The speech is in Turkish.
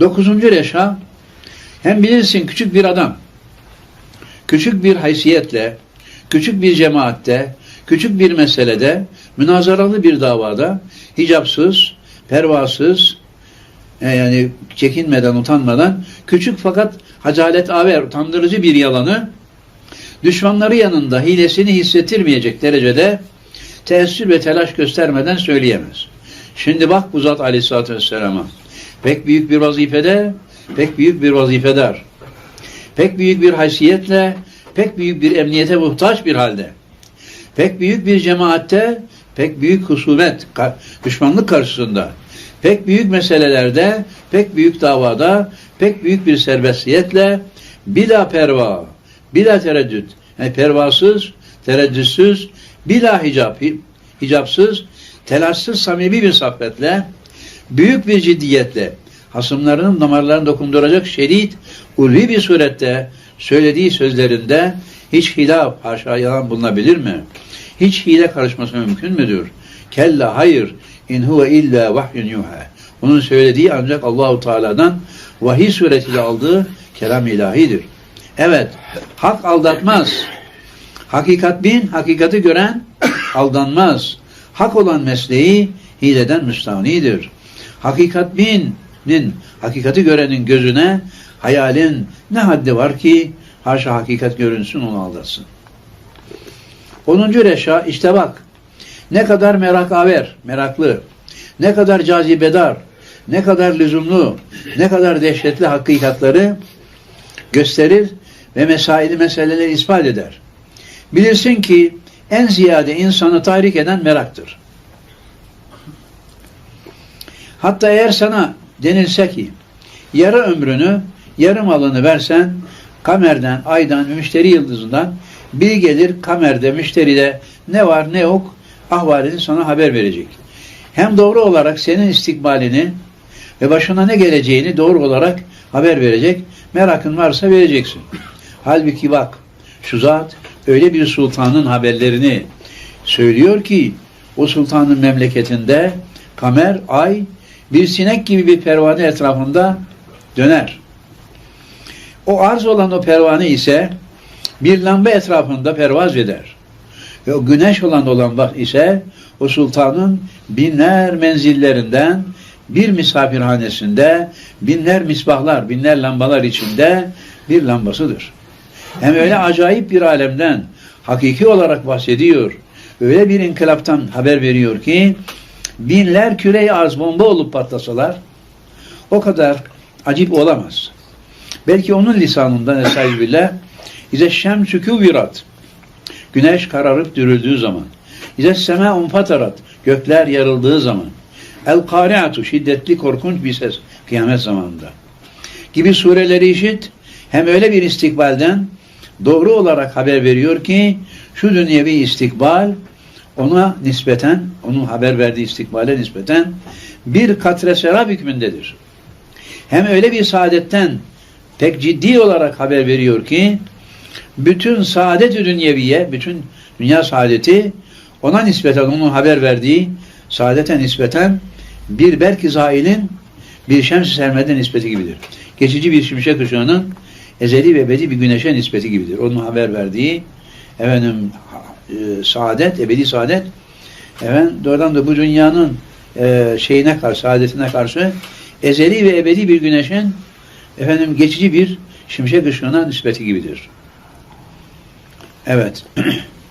Dokuzuncu reşa hem bilirsin küçük bir adam, küçük bir haysiyetle, küçük bir cemaatte, küçük bir meselede, münazaralı bir davada, hicapsız, pervasız, e, yani çekinmeden, utanmadan, küçük fakat hacalet aver, utandırıcı bir yalanı, düşmanları yanında hilesini hissettirmeyecek derecede teessür ve telaş göstermeden söyleyemez. Şimdi bak bu zat aleyhissalatü vesselama. Pek büyük bir vazifede, pek büyük bir vazifedar. Pek büyük bir haysiyetle, pek büyük bir emniyete muhtaç bir halde. Pek büyük bir cemaatte, pek büyük husumet, düşmanlık karşısında. Pek büyük meselelerde, pek büyük davada, pek büyük bir serbestiyetle, bila perva, bila tereddüt, yani pervasız, tereddütsüz, bila hicap, hi- hicapsız, telaşsız samimi bir sohbetle, büyük bir ciddiyetle, hasımlarının damarlarını dokunduracak şerit, ulvi bir surette söylediği sözlerinde hiç hilaf, haşa yalan bulunabilir mi? Hiç hile karışması mümkün müdür? Kella hayır, in huve illa vahyun yuha. Onun söylediği ancak Allahu Teala'dan vahiy suretiyle aldığı kelam ilahidir. Evet, hak aldatmaz. Hakikat bin, hakikati gören aldanmaz. Hak olan mesleği hileden müstahnidir. Hakikat binin, hakikati görenin gözüne hayalin ne haddi var ki haşa hakikat görünsün onu aldatsın. 10. reşa işte bak ne kadar merakaver, meraklı, ne kadar cazibedar, ne kadar lüzumlu, ne kadar dehşetli hakikatları gösterir ve mesaili meseleleri ispat eder. Bilirsin ki en ziyade insanı tahrik eden meraktır. Hatta eğer sana denilse ki yarı ömrünü, yarı malını versen kamerden, aydan, müşteri yıldızından biri gelir kamerde, müşteride ne var ne yok ahvalini sana haber verecek. Hem doğru olarak senin istikbalini ve başına ne geleceğini doğru olarak haber verecek. Merakın varsa vereceksin. Halbuki bak şu zat öyle bir sultanın haberlerini söylüyor ki o sultanın memleketinde kamer, ay bir sinek gibi bir pervane etrafında döner. O arz olan o pervane ise bir lamba etrafında pervaz eder. Ve o güneş olan olan bak ise o sultanın binler menzillerinden bir misafirhanesinde binler misbahlar, binler lambalar içinde bir lambasıdır. Hem öyle acayip bir alemden hakiki olarak bahsediyor. Öyle bir inkılaptan haber veriyor ki binler küre arz bomba olup patlasalar o kadar acip olamaz. Belki onun lisanından Estağfirullah İze şemsü küvirat Güneş kararıp dürüldüğü zaman İze sema unfatarat Gökler yarıldığı zaman El kariatu şiddetli korkunç bir ses kıyamet zamanında gibi sureleri işit hem öyle bir istikbalden doğru olarak haber veriyor ki şu dünyevi istikbal ona nispeten, onun haber verdiği istikbale nispeten bir katre serap hükmündedir. Hem öyle bir saadetten pek ciddi olarak haber veriyor ki bütün saadet-i dünyeviye, bütün dünya saadeti ona nispeten, onun haber verdiği saadete nispeten bir belki zailin bir şems-i sermede nispeti gibidir. Geçici bir şimşek ışığının ezeli ve ebedi bir güneşe nispeti gibidir. Onun haber verdiği efendim e, saadet, ebedi saadet efendim doğrudan da bu dünyanın e, şeyine karşı, saadetine karşı ezeli ve ebedi bir güneşin efendim geçici bir şimşek ışığına nispeti gibidir. Evet.